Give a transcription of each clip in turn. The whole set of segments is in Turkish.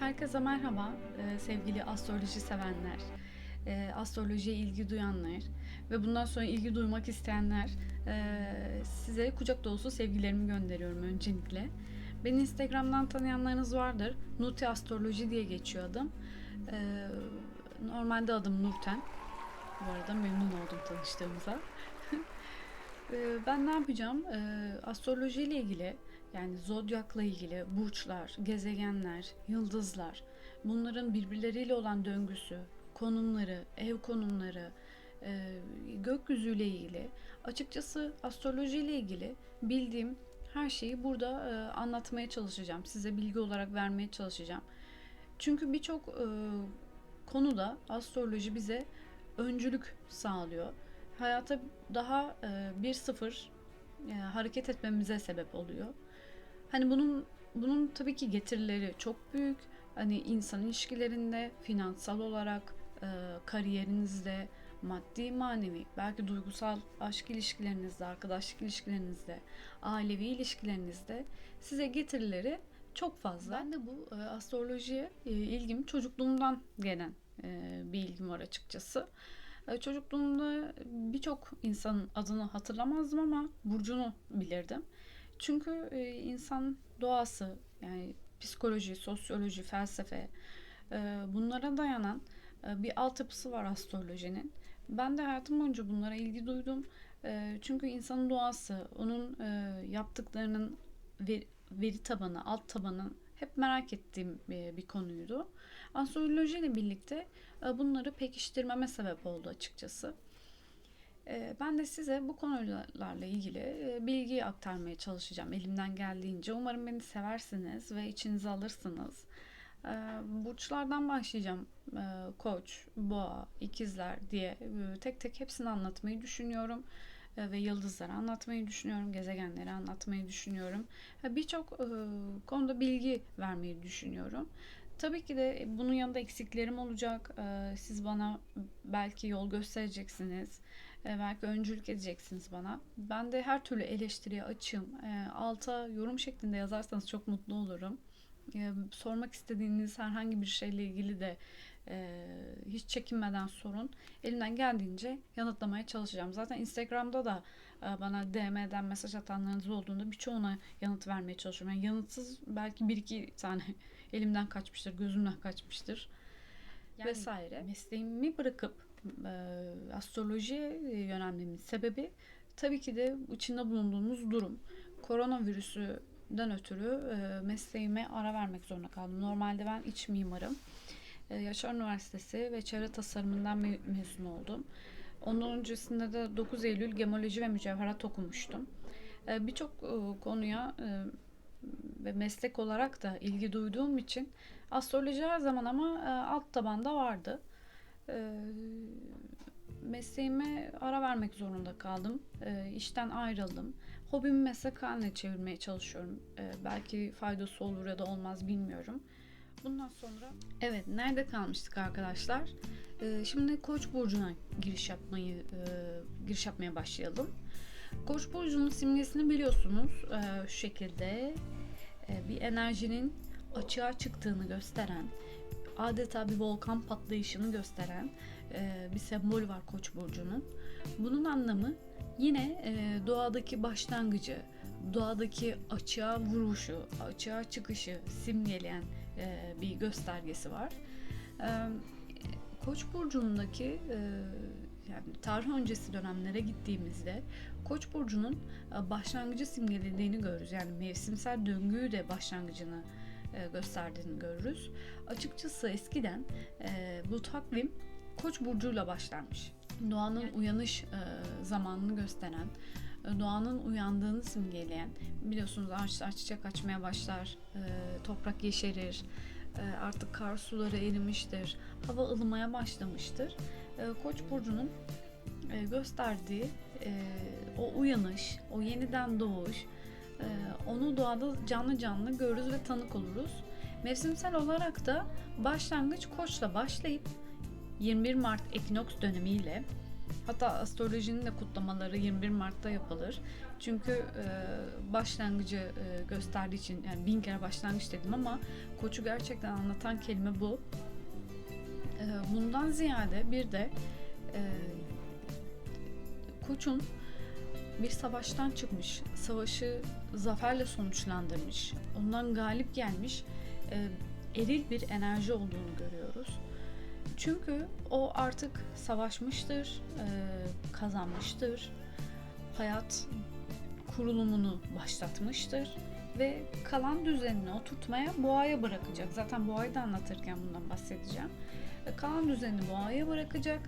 Herkese merhaba e, sevgili astroloji sevenler, e, astrolojiye ilgi duyanlar ve bundan sonra ilgi duymak isteyenler e, size kucak dolusu sevgilerimi gönderiyorum öncelikle. Beni Instagram'dan tanıyanlarınız vardır. Nuti Astroloji diye geçiyor adım. Normalde adım Nurten. Bu arada memnun oldum tanıştığımıza. Ben ne yapacağım? Astroloji ile ilgili yani zodyakla ilgili burçlar, gezegenler, yıldızlar, bunların birbirleriyle olan döngüsü, konumları, ev konumları, e, gökyüzüyle ilgili, açıkçası astroloji ile ilgili bildiğim her şeyi burada e, anlatmaya çalışacağım. Size bilgi olarak vermeye çalışacağım. Çünkü birçok e, konuda astroloji bize öncülük sağlıyor. Hayata daha bir sıfır hareket etmemize sebep oluyor. Hani bunun bunun tabii ki getirileri çok büyük. Hani insan ilişkilerinde, finansal olarak, e, kariyerinizde, maddi manevi, belki duygusal aşk ilişkilerinizde, arkadaşlık ilişkilerinizde, ailevi ilişkilerinizde size getirileri çok fazla. Ben de bu e, astrolojiye e, ilgim çocukluğumdan gelen e, bir ilgim var açıkçası. E, çocukluğumda birçok insanın adını hatırlamazdım ama burcunu bilirdim. Çünkü e, insan doğası yani psikoloji, sosyoloji, felsefe e, bunlara dayanan e, bir altyapısı var astrolojinin. Ben de hayatım boyunca bunlara ilgi duydum. E, çünkü insanın doğası, onun yaptıklarının veri, tabanı, alt tabanı hep merak ettiğim bir, konuydu. Astroloji ile birlikte bunları pekiştirmeme sebep oldu açıkçası. Ee, Ben de size bu konularla ilgili e, bilgi aktarmaya çalışacağım elimden geldiğince. Umarım beni seversiniz ve içinize alırsınız. Ee, Burçlardan başlayacağım. Ee, Koç, Boğa, İkizler diye e, tek tek hepsini anlatmayı düşünüyorum. Ve yıldızları anlatmayı düşünüyorum. Gezegenleri anlatmayı düşünüyorum. Birçok e, konuda bilgi vermeyi düşünüyorum. Tabii ki de bunun yanında eksiklerim olacak. Siz bana belki yol göstereceksiniz. E, belki öncülük edeceksiniz bana. Ben de her türlü eleştiriye açığım. E, alta yorum şeklinde yazarsanız çok mutlu olurum. E, sormak istediğiniz herhangi bir şeyle ilgili de e, hiç çekinmeden sorun. Elimden geldiğince yanıtlamaya çalışacağım. Zaten Instagram'da da e, bana DM'den mesaj atanlarınız olduğunda birçoğuna yanıt vermeye çalışıyorum. Yani yanıtsız belki bir iki tane elimden kaçmıştır, gözümden kaçmıştır Yani vesaire. Mesleğimi bırakıp e, astrolojiye yönelmemin sebebi tabii ki de içinde bulunduğumuz durum. Koronavirüsüden ötürü e, mesleğime ara vermek zorunda kaldım. Normalde ben iç mimarım. E, Yaşar Üniversitesi ve çevre tasarımından me- mezun oldum. Ondan öncesinde de 9 Eylül gemoloji ve mücevherat okumuştum. E, Birçok e, konuya ve meslek olarak da ilgi duyduğum için astroloji her zaman ama alt tabanda vardı. E, mesleğime ara vermek zorunda kaldım. E, işten ayrıldım. Hobimi meslek haline çevirmeye çalışıyorum. E, belki faydası olur ya da olmaz bilmiyorum. Bundan sonra evet nerede kalmıştık arkadaşlar? E, şimdi Koç burcuna giriş yapmayı e, giriş yapmaya başlayalım. Koç burcunun simgesini biliyorsunuz. E, şu şekilde e, bir enerjinin açığa çıktığını gösteren, adeta bir volkan patlayışını gösteren e, bir sembol var Koç burcunun. Bunun anlamı yine e, doğadaki başlangıcı, doğadaki açığa vuruşu, açığa çıkışı simgeleyen e, bir göstergesi var. E, Koç burcundaki e, yani tarih öncesi dönemlere gittiğimizde Koç burcunun e, başlangıcı simgelediğini görürüz. Yani mevsimsel döngüyü de başlangıcını gösterdiğini görürüz. Açıkçası eskiden e, bu takvim Koç burcuyla başlarmış. Doğanın uyanış e, zamanını gösteren, e, doğanın uyandığını simgeleyen, biliyorsunuz ağaçlar çiçek açmaya başlar, e, toprak yeşerir, e, artık kar suları erimiştir, hava ılımaya başlamıştır. E, Koç burcunun e, gösterdiği e, o uyanış, o yeniden doğuş, e, onu doğada canlı canlı görürüz ve tanık oluruz. Mevsimsel olarak da başlangıç Koç'la başlayıp 21 Mart ekinoks dönemiyle Hatta astrolojinin de kutlamaları 21 Mart'ta yapılır. Çünkü e, başlangıcı e, gösterdiği için yani bin kere başlangıç dedim ama koçu gerçekten anlatan kelime bu. E, bundan ziyade bir de koçun bir savaştan çıkmış, savaşı zaferle sonuçlandırmış, ondan galip gelmiş e, eril bir enerji olduğunu görüyoruz. Çünkü o artık savaşmıştır, e, kazanmıştır, hayat kurulumunu başlatmıştır ve kalan düzenini oturtmaya boğaya bırakacak. Zaten boğayı da anlatırken bundan bahsedeceğim. E, kalan düzenini boğaya bırakacak.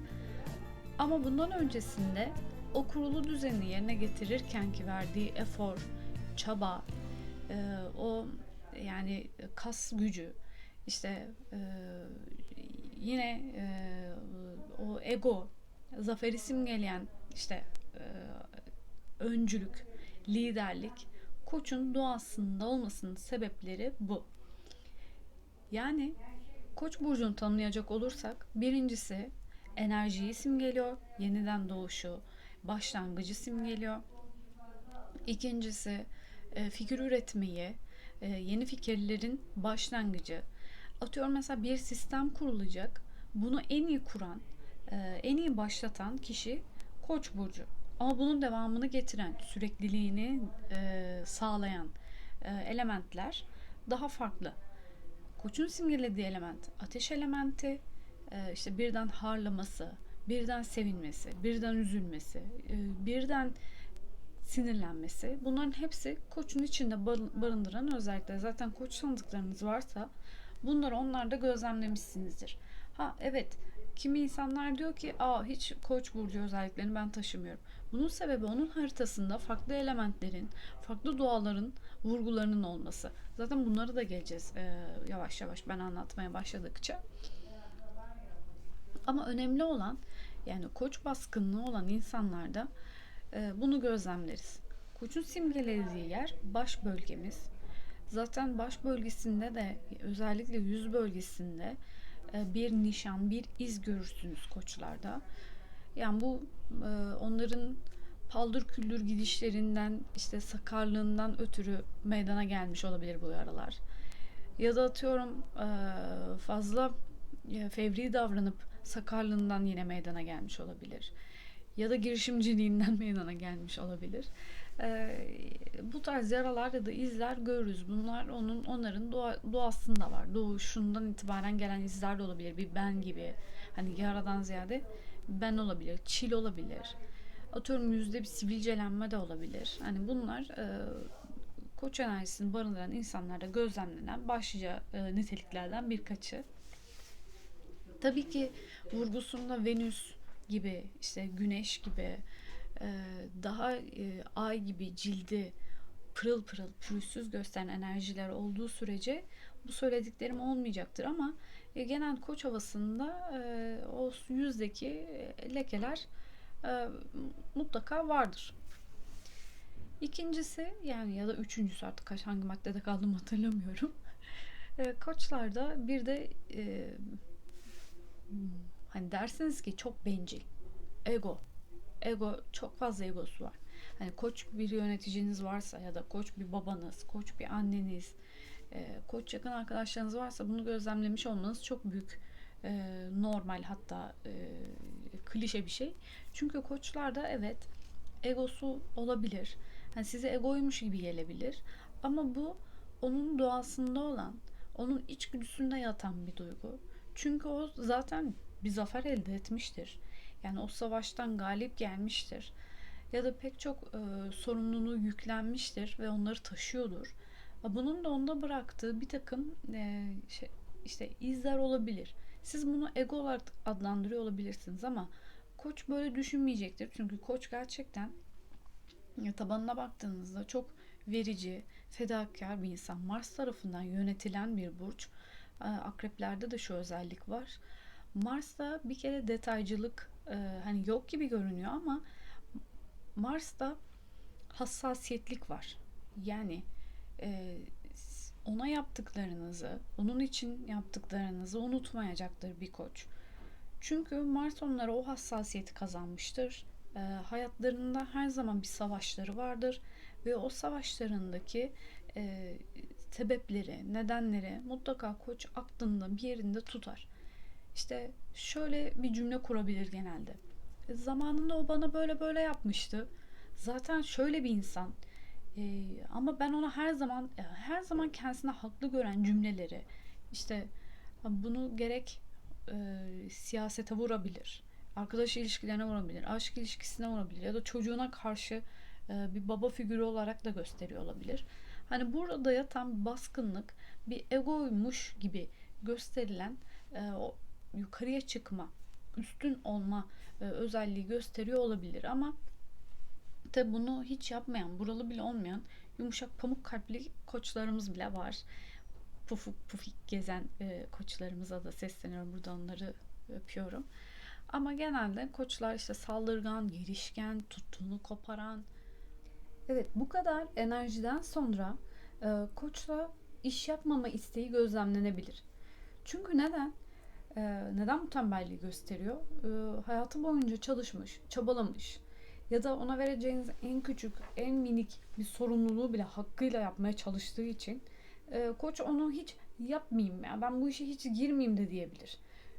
Ama bundan öncesinde o kurulu düzeni yerine getirirken ki verdiği efor, çaba, e, o yani kas gücü, işte e, yine e, o ego, zaferi simgeleyen işte e, öncülük, liderlik koçun doğasında olmasının sebepleri bu. Yani koç burcunu tanımlayacak olursak birincisi enerjiyi simgeliyor, yeniden doğuşu, başlangıcı simgeliyor. İkincisi e, fikir üretmeyi, e, yeni fikirlerin başlangıcı. Atıyorum mesela bir sistem kurulacak. Bunu en iyi kuran, e, en iyi başlatan kişi Koç burcu. Ama bunun devamını getiren, sürekliliğini sağlayan elementler daha farklı. Koçun simgelediği element ateş elementi, işte birden harlaması, birden sevinmesi, birden üzülmesi, e, birden sinirlenmesi bunların hepsi koçun içinde barındıran özellikler. Zaten koç tanıdıklarınız varsa bunları onlarda gözlemlemişsinizdir. Ha evet kimi insanlar diyor ki aa hiç koç burcu özelliklerini ben taşımıyorum. Bunun sebebi onun haritasında farklı elementlerin, farklı doğaların vurgularının olması. Zaten bunları da geleceğiz ee, yavaş yavaş ben anlatmaya başladıkça. Ama önemli olan yani koç baskınlığı olan insanlarda e, bunu gözlemleriz. Koçun simgelediği yer baş bölgemiz. Zaten baş bölgesinde de özellikle yüz bölgesinde e, bir nişan, bir iz görürsünüz koçlarda. Yani bu e, onların paldır küldür gidişlerinden işte sakarlığından ötürü meydana gelmiş olabilir bu yaralar. Ya da atıyorum e, fazla fevri davranıp sakarlığından yine meydana gelmiş olabilir. Ya da girişimciliğinden meydana gelmiş olabilir. Ee, bu tarz yaralar ya da izler görürüz. Bunlar onun onların doğa, doğasında var. Doğuşundan itibaren gelen izler de olabilir. Bir ben gibi. Hani yaradan ziyade ben olabilir. Çil olabilir. Atıyorum yüzde bir sivilcelenme de olabilir. Hani bunlar e, koç enerjisini barındıran insanlarda gözlemlenen başlıca e, niteliklerden birkaçı. Tabii ki vurgusunda Venüs gibi işte Güneş gibi e, daha e, ay gibi cildi pırıl pırıl pürüzsüz gösteren enerjiler olduğu sürece bu söylediklerim olmayacaktır ama e, genel koç havasında o yüzdeki lekeler mutlaka vardır. İkincisi yani ya da üçüncüsü artık kaç hangi maddede kaldım hatırlamıyorum. Koçlarda bir de hani dersiniz ki çok bencil. Ego. Ego çok fazla egosu var. Hani koç bir yöneticiniz varsa ya da koç bir babanız, koç bir anneniz, e, koç yakın arkadaşlarınız varsa bunu gözlemlemiş olmanız çok büyük e, normal hatta e, klişe bir şey. Çünkü koçlarda evet egosu olabilir. hani size egoymuş gibi gelebilir. Ama bu onun doğasında olan, onun içgüdüsünde yatan bir duygu. Çünkü o zaten bir zafer elde etmiştir. Yani o savaştan galip gelmiştir. Ya da pek çok e, sorumluluğu yüklenmiştir ve onları taşıyordur. Bunun da onda bıraktığı bir takım e, şey, işte izler olabilir. Siz bunu ego olarak adlandırıyor olabilirsiniz ama koç böyle düşünmeyecektir. Çünkü koç gerçekten tabanına baktığınızda çok verici, fedakar bir insan. Mars tarafından yönetilen bir burç. Akreplerde de şu özellik var. Mars'ta bir kere detaycılık e, hani yok gibi görünüyor ama Mars'ta hassasiyetlik var. Yani e, ona yaptıklarınızı, onun için yaptıklarınızı unutmayacaktır bir koç. Çünkü Mars onlara o hassasiyeti kazanmıştır. E, hayatlarında her zaman bir savaşları vardır ve o savaşlarındaki e, sebepleri, nedenleri mutlaka koç aklında bir yerinde tutar. İşte şöyle bir cümle kurabilir genelde. Zamanında o bana böyle böyle yapmıştı. Zaten şöyle bir insan. E, ama ben ona her zaman her zaman kendisine haklı gören cümleleri işte bunu gerek e, siyasete vurabilir, arkadaş ilişkilerine vurabilir, aşk ilişkisine vurabilir ya da çocuğuna karşı e, bir baba figürü olarak da gösteriyor olabilir. Hani burada yatan baskınlık, bir egoymuş gibi gösterilen e, o yukarıya çıkma, üstün olma e, özelliği gösteriyor olabilir ama tabi bunu hiç yapmayan, buralı bile olmayan yumuşak pamuk kalpli koçlarımız bile var. Pufuk pufik gezen e, koçlarımıza da sesleniyorum. Burada onları öpüyorum. Ama genelde koçlar işte saldırgan, girişken, tuttuğunu koparan. Evet bu kadar enerjiden sonra e, koçla iş yapmama isteği gözlemlenebilir. Çünkü neden? E, neden bu tembelliği gösteriyor? E, hayatı boyunca çalışmış, çabalamış ya da ona vereceğiniz en küçük, en minik bir sorumluluğu bile hakkıyla yapmaya çalıştığı için e, koç onu hiç yapmayayım ya ben bu işe hiç girmeyeyim de diyebilir.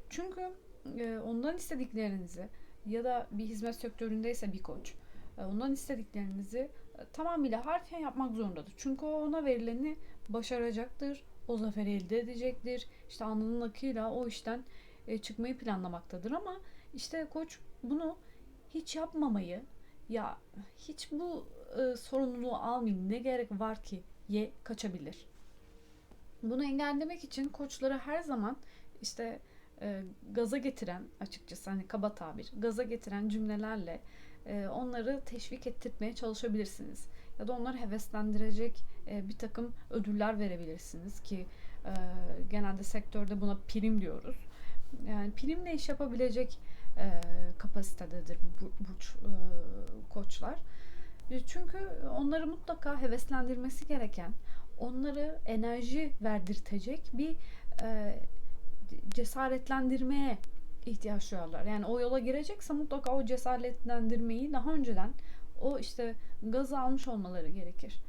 Çünkü e, ondan istediklerinizi ya da bir hizmet sektöründeyse bir koç e, ondan istediklerinizi tamamıyla harfiyen yapmak zorundadır. Çünkü o ona verileni başaracaktır. O zaferi elde edecektir. İşte alnının akıyla o işten e, çıkmayı planlamaktadır ama işte koç bunu hiç yapmamayı ya hiç bu e, sorumluluğu almayayım ne gerek var ki ye kaçabilir. Bunu engellemek için koçları her zaman işte e, gaza getiren açıkçası hani kaba tabir gaza getiren cümlelerle onları teşvik ettirmeye çalışabilirsiniz. Ya da onları heveslendirecek e, bir takım ödüller verebilirsiniz ki e, genelde sektörde buna prim diyoruz. Yani primle iş yapabilecek e, kapasitededir bu burç e, koçlar. Çünkü onları mutlaka heveslendirmesi gereken, onları enerji verdirtecek bir e, cesaretlendirmeye ihtiyaç duyarlar. Yani o yola girecekse mutlaka o cesaretlendirmeyi daha önceden o işte gaz almış olmaları gerekir.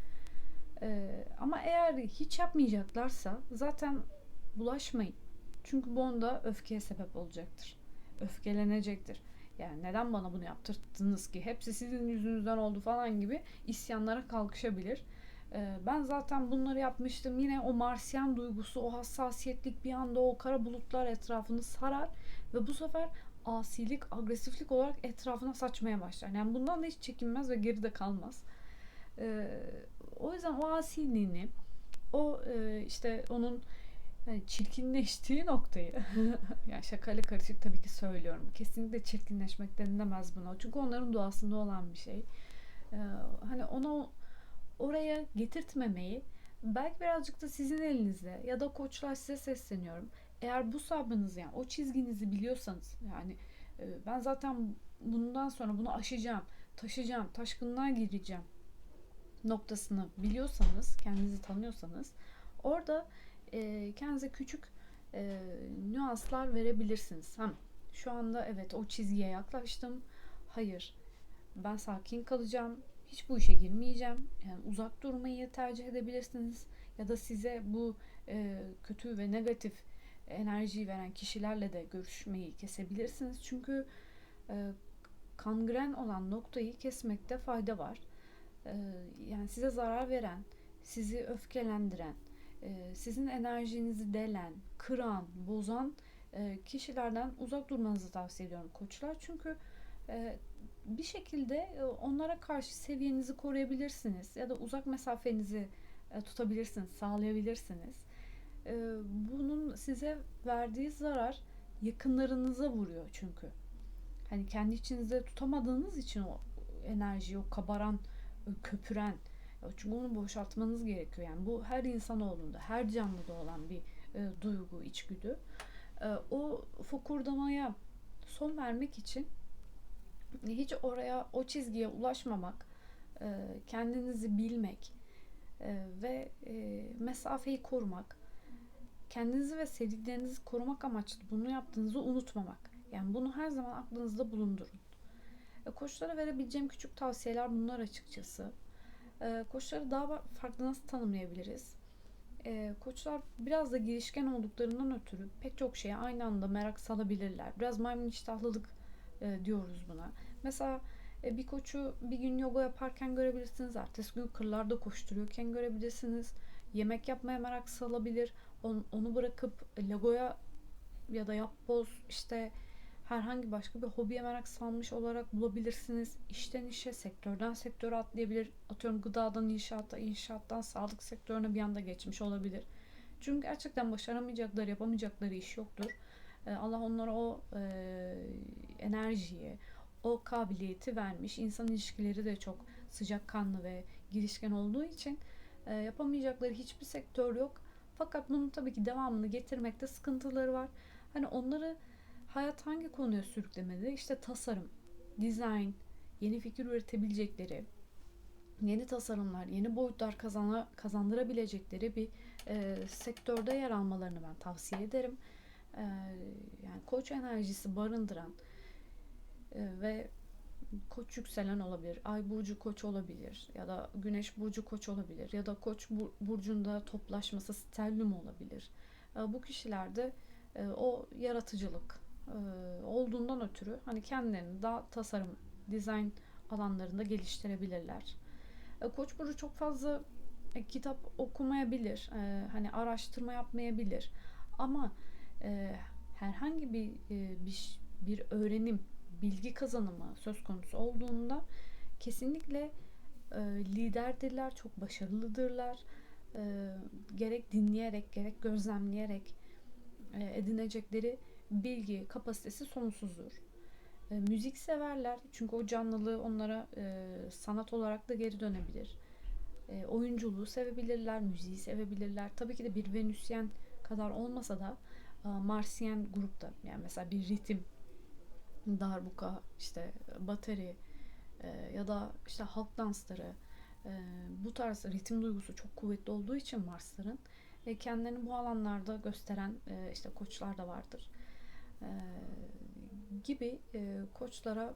Ee, ama eğer hiç yapmayacaklarsa zaten bulaşmayın. Çünkü bu onda öfkeye sebep olacaktır. Öfkelenecektir. Yani neden bana bunu yaptırdınız ki? Hepsi sizin yüzünüzden oldu falan gibi isyanlara kalkışabilir. Ee, ben zaten bunları yapmıştım. Yine o Marsyen duygusu, o hassasiyetlik bir anda o kara bulutlar etrafını sarar ve bu sefer asilik, agresiflik olarak etrafına saçmaya başlar. Yani bundan da hiç çekinmez ve geride kalmaz. Ee, o yüzden o asiliğini, o e, işte onun yani çirkinleştiği noktayı yani şakayla karışık tabii ki söylüyorum. Kesinlikle çirkinleşmek denilemez buna. Çünkü onların doğasında olan bir şey. Ee, hani onu oraya getirtmemeyi belki birazcık da sizin elinizde ya da koçlar size sesleniyorum. Eğer bu sabrınız yani o çizginizi biliyorsanız yani e, ben zaten bundan sonra bunu aşacağım, taşıyacağım, taşkınlığa gireceğim noktasını biliyorsanız, kendinizi tanıyorsanız orada e, kendinize küçük e, nüanslar verebilirsiniz. Hem şu anda evet o çizgiye yaklaştım. Hayır. Ben sakin kalacağım hiç bu işe girmeyeceğim. Yani uzak durmayı tercih edebilirsiniz. Ya da size bu e, kötü ve negatif enerjiyi veren kişilerle de görüşmeyi kesebilirsiniz. Çünkü e, kangren olan noktayı kesmekte fayda var. E, yani size zarar veren, sizi öfkelendiren, e, sizin enerjinizi delen, kıran, bozan e, kişilerden uzak durmanızı tavsiye ediyorum koçlar. Çünkü bir şekilde e, onlara karşı seviyenizi koruyabilirsiniz ya da uzak mesafenizi e, tutabilirsiniz, sağlayabilirsiniz. E, bunun size verdiği zarar yakınlarınıza vuruyor çünkü. Hani kendi içinizde tutamadığınız için o enerjiyi, o kabaran, köpüren çünkü onu boşaltmanız gerekiyor. Yani bu her insan olduğunda, her canlıda olan bir e, duygu, içgüdü. E, o fokurdamaya son vermek için hiç oraya o çizgiye ulaşmamak, e, kendinizi bilmek e, ve e, mesafeyi korumak, kendinizi ve sevdiklerinizi korumak amaçlı bunu yaptığınızı unutmamak. Yani bunu her zaman aklınızda bulundurun. Koçlara verebileceğim küçük tavsiyeler bunlar açıkçası. Koçları daha farklı nasıl tanımlayabiliriz? Koçlar biraz da girişken olduklarından ötürü pek çok şeye aynı anda merak salabilirler. Biraz maymun iştahlılık diyoruz buna. Mesela e, bir koçu bir gün yoga yaparken görebilirsiniz. Ertesi gün kırlarda koşturuyorken görebilirsiniz. Yemek yapmaya merak salabilir. Onu, bırakıp Lego'ya ya da yapboz işte herhangi başka bir hobiye merak salmış olarak bulabilirsiniz. İşten işe, sektörden sektöre atlayabilir. Atıyorum gıdadan inşaata, inşaattan sağlık sektörüne bir anda geçmiş olabilir. Çünkü gerçekten başaramayacakları, yapamayacakları iş yoktur. Ee, Allah onlara o e, enerjiyi, o kabiliyeti vermiş. İnsan ilişkileri de çok sıcakkanlı ve girişken olduğu için e, yapamayacakları hiçbir sektör yok. Fakat bunun tabii ki devamını getirmekte sıkıntıları var. Hani onları hayat hangi konuya sürüklemedi? İşte tasarım, dizayn, yeni fikir üretebilecekleri, yeni tasarımlar, yeni boyutlar kazana, kazandırabilecekleri bir e, sektörde yer almalarını ben tavsiye ederim. E, yani koç enerjisi barındıran ve koç yükselen olabilir, ay burcu koç olabilir ya da güneş burcu koç olabilir ya da koç burcunda toplaşması stellium olabilir. E, bu kişilerde e, o yaratıcılık e, olduğundan ötürü hani kendilerini daha tasarım, dizayn alanlarında geliştirebilirler. E, koç burcu çok fazla kitap okumayabilir, hani araştırma yapmayabilir ama herhangi bir bir bir öğrenim, bilgi kazanımı söz konusu olduğunda kesinlikle e, liderdirler, çok başarılıdırlar. E, gerek dinleyerek, gerek gözlemleyerek e, edinecekleri bilgi kapasitesi sonsuzdur. E, müzik severler çünkü o canlılığı onlara e, sanat olarak da geri dönebilir. E, oyunculuğu sevebilirler, müziği sevebilirler. Tabii ki de bir Venüsyen kadar olmasa da e, Marsyen grupta yani mesela bir ritim, darbuka, işte bateri e, ya da işte halk dansları e, bu tarz ritim duygusu çok kuvvetli olduğu için Marsların ve kendilerini bu alanlarda gösteren e, işte koçlar da vardır. E, gibi e, koçlara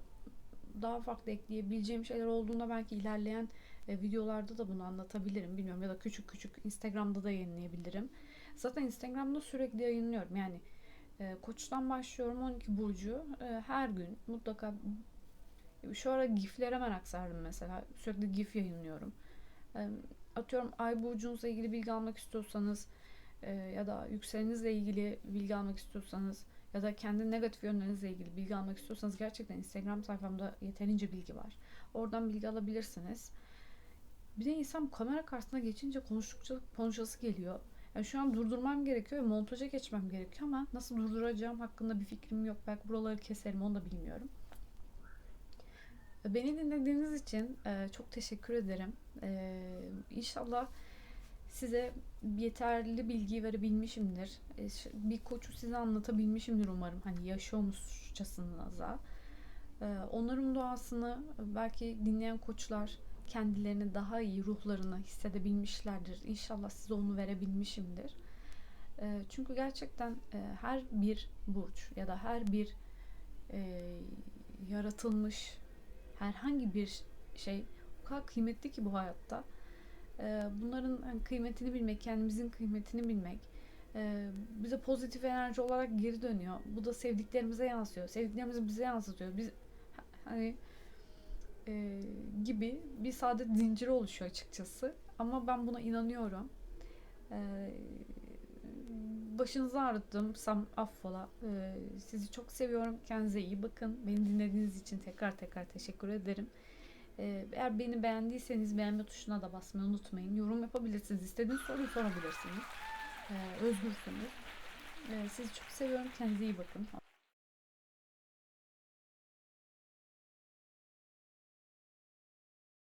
daha farklı ekleyebileceğim şeyler olduğunda belki ilerleyen e, videolarda da bunu anlatabilirim. Bilmiyorum ya da küçük küçük Instagram'da da yayınlayabilirim. Zaten Instagram'da sürekli yayınlıyorum. Yani e, koçtan başlıyorum 12 burcu. E, her gün mutlaka şu ara giflere merak sardım mesela. Sürekli gif yayınlıyorum. E, atıyorum ay burcunuzla ilgili bilgi almak istiyorsanız e, ya da yükselenizle ilgili bilgi almak istiyorsanız ya da kendi negatif yönlerinizle ilgili bilgi almak istiyorsanız gerçekten Instagram sayfamda yeterince bilgi var. Oradan bilgi alabilirsiniz. Bir de insan kamera karşısına geçince konuştukça konuşası geliyor. Yani şu an durdurmam gerekiyor ve montaja geçmem gerekiyor ama nasıl durduracağım hakkında bir fikrim yok. Belki buraları keserim onu da bilmiyorum. Beni dinlediğiniz için e, çok teşekkür ederim. E, inşallah size yeterli bilgi verebilmişimdir. E, bir koçu size anlatabilmişimdir umarım. Hani yaşıyormuşçasınıza. Onların doğasını belki dinleyen koçlar kendilerini daha iyi ruhlarını hissedebilmişlerdir. İnşallah size onu verebilmişimdir. Çünkü gerçekten her bir burç ya da her bir yaratılmış herhangi bir şey o kadar kıymetli ki bu hayatta. Ee, bunların hani kıymetini bilmek, kendimizin kıymetini bilmek e, bize pozitif enerji olarak geri dönüyor. Bu da sevdiklerimize yansıyor. Sevdiklerimiz bize yansıtıyor. Biz hani e, gibi bir saadet zinciri oluşuyor açıkçası. Ama ben buna inanıyorum. E, başınızı ağrıttım. Sam affola. E, sizi çok seviyorum. Kendinize iyi bakın. Beni dinlediğiniz için tekrar tekrar teşekkür ederim. Ee, eğer beni beğendiyseniz beğenme tuşuna da basmayı unutmayın. Yorum yapabilirsiniz. İstediğiniz soruyu sorabilirsiniz. Ee, özgürsünüz. Ee, sizi çok seviyorum. Kendinize iyi bakın.